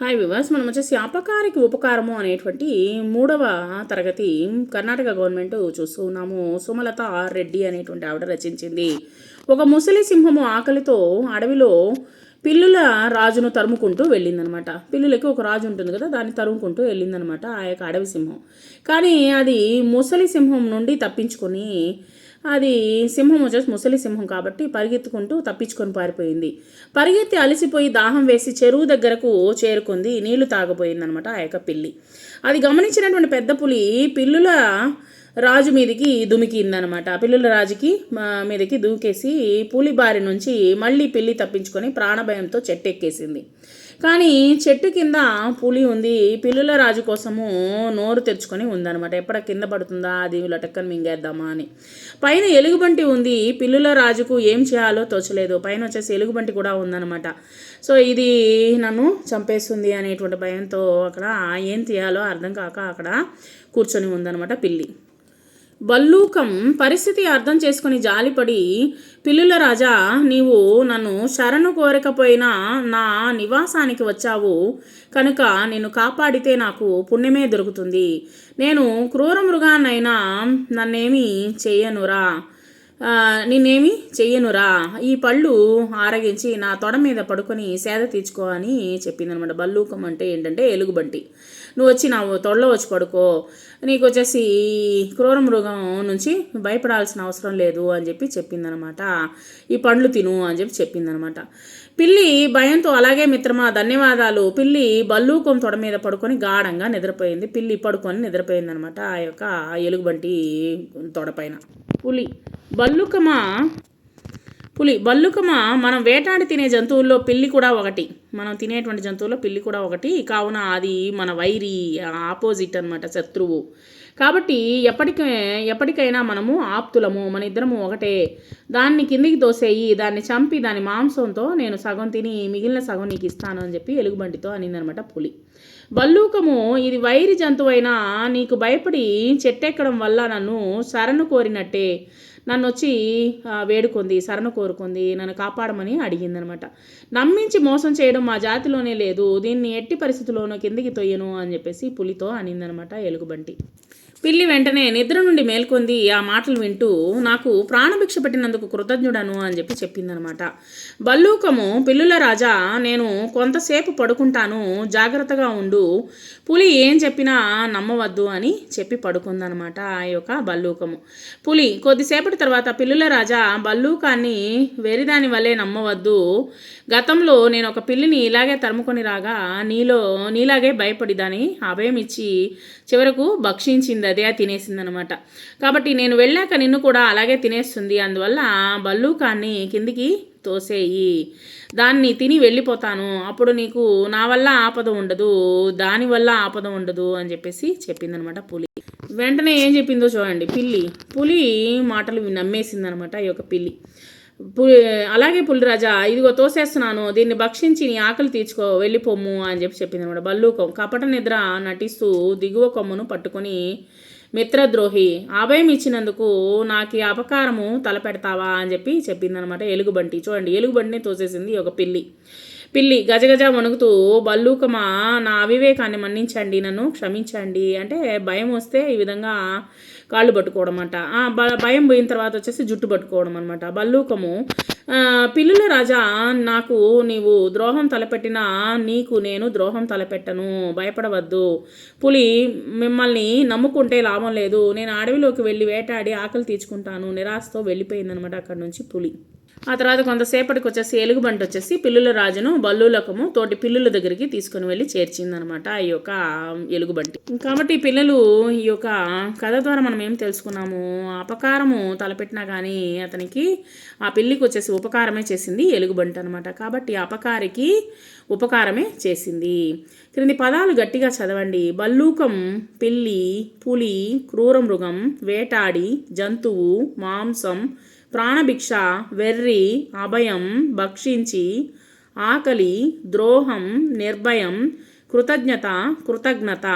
Hi వివాస్ మనం వచ్చేసి అపకారికి ఉపకారము అనేటువంటి మూడవ తరగతి కర్ణాటక గవర్నమెంట్ చూస్తూ ఉన్నాము. సుమలత ఆర్ రెడ్డి అనేటువంటి ఆవిడ రచించింది. ఒక ముసలి సింహము ఆకలితో అడవిలో పిల్లుల రాజును తరుముకుంటూ వెళ్ళిందనమాట. పిల్లులకి ఒక రాజు ఉంటుంది కదా దాన్ని తరుముకుంటూ వెళ్ళిందనమాట ఆ యొక్క అడవి సింహం. కానీ అది ముసలి సింహం నుండి తప్పించుకొని అది సింహం వచ్చేసి ముసలి సింహం కాబట్టి పరిగెత్తుకుంటూ తప్పించుకొని పారిపోయింది. పరిగెత్తి అలసిపోయి దాహం వేసి చెరువు దగ్గరకు చేరుకుంది. నీళ్ళు తాగబోయిందనమాట ఆ యొక్క పిల్లి. అది గమనించినటువంటి పెద్ద పులి పిల్లుల రాజు మీదకి దుమికిందనమాట. పిల్లుల రాజుకి మా మీదకి దూకేసి పులి బారి నుంచి మళ్ళీ పిల్లి తప్పించుకొని ప్రాణభయంతో చెట్టెక్కేసింది. కానీ చెట్టు కింద పులి ఉంది. పిల్లుల రాజు కోసము నోరు తెరుచుకొని ఉందనమాట ఎప్పుడ కింద పడుతుందా? అది లటక్కని మింగేద్దామా అని. పైన ఎలుగుబంటి ఉంది. పిల్లుల రాజుకు ఏం చేయాలో తోచలేదు. పైన వచ్చేసి ఎలుగుబంటి కూడా ఉందనమాట సో ఇది నన్ను చంపేస్తుంది అనేటువంటి భయంతో అక్కడ ఏం తీయాలో అర్థం కాక అక్కడ కూర్చొని ఉందనమాట పిల్లి. బల్లూకం పరిస్థితి అర్థం చేసుకుని జాలిపడి పిల్లుల రాజా నీవు నన్ను శరణు కోరకపోయినా నా నివాసానికి వచ్చావు. కనుక నిన్ను కాపాడితే నాకు పుణ్యమే దొరుకుతుంది. నేను క్రూర మృగాన్నైనా నన్నేమి చెయ్యనురా నిన్నేమి చెయ్యనురా. ఈ పళ్ళు ఆరగించి నా తొడ మీద పడుకొని సేద తీర్చుకో అని చెప్పిందనమాట బల్లూకం అంటే ఏంటంటే ఎలుగుబంటి. నువ్వు వచ్చి నా తొడలో వచ్చి పడుకో. నీకు వచ్చేసి క్రూర మృగం నుంచి భయపడాల్సిన అవసరం లేదు అని చెప్పి చెప్పిందనమాట. ఈ పండ్లు తిను అని చెప్పి చెప్పిందనమాట. పిల్లి భయంతో అలాగే మిత్రమా ధన్యవాదాలు. పిల్లి బల్లూకం తొడ మీద పడుకొని గాఢంగా నిద్రపోయింది. పిల్లి పడుకొని నిద్రపోయిందనమాట ఆ యొక్క ఎలుగుబంటి తొడపైన పులి బల్లుకమా? పులి బల్లుకమ? మనం వేటాడి తినే జంతువుల్లో పిల్లి కూడా ఒకటి. మనం తినేటువంటి జంతువులో పిల్లి కూడా ఒకటి. కావున అది మన వైరి ఆపోజిట్ అనమాట శత్రువు. కాబట్టి ఎప్పటికే ఎప్పటికైనా మనము ఆప్తులము మన ఇద్దరము ఒకటే. దాన్ని కిందికి తోసేయి దాన్ని చంపి దాని మాంసంతో నేను సగం తిని మిగిలిన సగం నీకు ఇస్తాను అని చెప్పి ఎలుగుబంటితో అనిందనమాట పులి. బల్లూకము ఇది వైరి జంతువైనా నీకు భయపడి చెట్టెక్కడం వల్ల నన్ను శరణు కోరినట్టే. నన్ను వచ్చి వేడుకుంది శరణ కోరుకుంది నన్ను కాపాడమని అడిగిందనమాట. నమ్మించి మోసం చేయడం మా జాతిలోనే లేదు దీన్ని ఎట్టి పరిస్థితుల్లోనూ కిందికి తొయ్యను అని చెప్పేసి పులితో అనిందనమాట ఎలుగుబంటి. పిల్లి వెంటనే నిద్ర నుండి మేల్కొంది ఆ మాటలు వింటూ నాకు ప్రాణభిక్ష పెట్టినందుకు కృతజ్ఞుడను అని చెప్పి చెప్పిందనమాట. బల్లూకము పిల్లుల రాజా నేను కొంతసేపు పడుకుంటాను జాగ్రత్తగా ఉండు పులి ఏం చెప్పినా నమ్మవద్దు అని చెప్పి పడుకుందనమాట ఆ యొక్క బల్లూకము. పులి కొద్దిసేపటి తర్వాత పిల్లుల రాజా బల్లూకాన్ని వేరేదాని వల్లే నమ్మవద్దు. గతంలో నేను ఒక పిల్లిని ఇలాగే తరుముకొని రాగా నీలో నీలాగే భయపడి దాని అభయం ఇచ్చి చివరకు భక్షించింది అదే తినేసిందనమాట కాబట్టి నేను వెళ్ళాక నిన్ను కూడా అలాగే తినేస్తుంది. అందువల్ల బల్లూకాన్ని కిందికి తోసేయి. దాన్ని తిని వెళ్ళిపోతాను. అప్పుడు నీకు నా వల్ల ఆపద ఉండదు దానివల్ల ఆపద ఉండదు అని చెప్పేసి చెప్పిందనమాట పులి. వెంటనే ఏం చెప్పిందో చూడండి. పిల్లి పులి మాటలు నమ్మేసిందనమాట ఈ యొక్క పిల్లి. పు- అలాగే పులిరాజా ఇదిగో తోసేస్తున్నాను దీన్ని భక్షించి నీ ఆకలి తీర్చుకో వెళ్ళిపోము అని చెప్పి చెప్పింది అనమాట బల్లూకం కపట నిద్ర నటిస్తూ దిగువ కొమ్మును పట్టుకొని మిత్రద్రోహి అభయం ఇచ్చినందుకు నాకు ఈ అపకారము తలపెడతావా అని చెప్పి చెప్పిందనమాట. ఎలుగుబంటి చూడండి ఎలుగుబంటిని తోసేసింది ఒక పిల్లి. పిల్లి గజగజ వణుకుతూ బల్లూకమా నా అవివేకాన్ని మన్నించండి నన్ను క్షమించండి. అంటే భయం వస్తే ఈ విధంగా కాళ్ళు పట్టుకోవడం అంట భయం పోయిన తర్వాత వచ్చేసి జుట్టు పట్టుకోవడం అనమాట బల్లూకము పిల్లుల రాజా నాకు నీవు ద్రోహం తలపెట్టినా నీకు నేను ద్రోహం తలపెట్టను. భయపడవద్దు. పులి మిమ్మల్ని నమ్ముకుంటే లాభం లేదు. నేను అడవిలోకి వెళ్ళి వేటాడి ఆకలి తీర్చుకుంటాను. నిరాశతో వెళ్ళిపోయిందనమాట అక్కడి నుంచి పులి. ఆ తర్వాత కొంతసేపటికి వచ్చేసి ఎలుగుబంటి వచ్చేసి పిల్లుల రాజును బల్లులకము తోటి పిల్లుల దగ్గరికి తీసుకుని వెళ్ళి చేర్చిందనమాట ఈ యొక్క ఎలుగుబంటి కాబట్టి పిల్లలు ఈ యొక్క కథ ద్వారా మనం ఏం తెలుసుకున్నాము? అపకారము తలపెట్టినా కానీ అతనికి ఆ పిల్లికి వచ్చేసి ఉపకారమే చేసింది ఎలుగుబంట అనమాట కాబట్టి అపకారికి ఉపకారమే చేసింది. క్రింది పదాలు గట్టిగా చదవండి. బల్లూకం పిల్లి పులి క్రూర మృగం వేటాడి జంతువు మాంసం ప్రాణభిక్ష వెర్రి అభయం భక్షించి ఆకలి ద్రోహం నిర్భయం కృతజ్ఞత కృతజ్ఞత.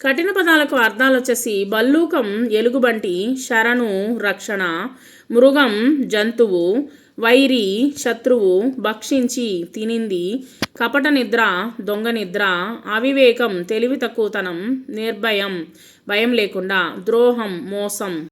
కఠిన పదాలకు అర్థాలు వచ్చేసి బల్లూకం ఎలుగుబంటి శరణు రక్షణ మృగం జంతువు వైరి శత్రువు భక్షించి తినింది. కపట నిద్ర దొంగ నిద్ర అవివేకం తెలివి తక్కువతనం నిర్భయం భయం లేకుండా ద్రోహం మోసం.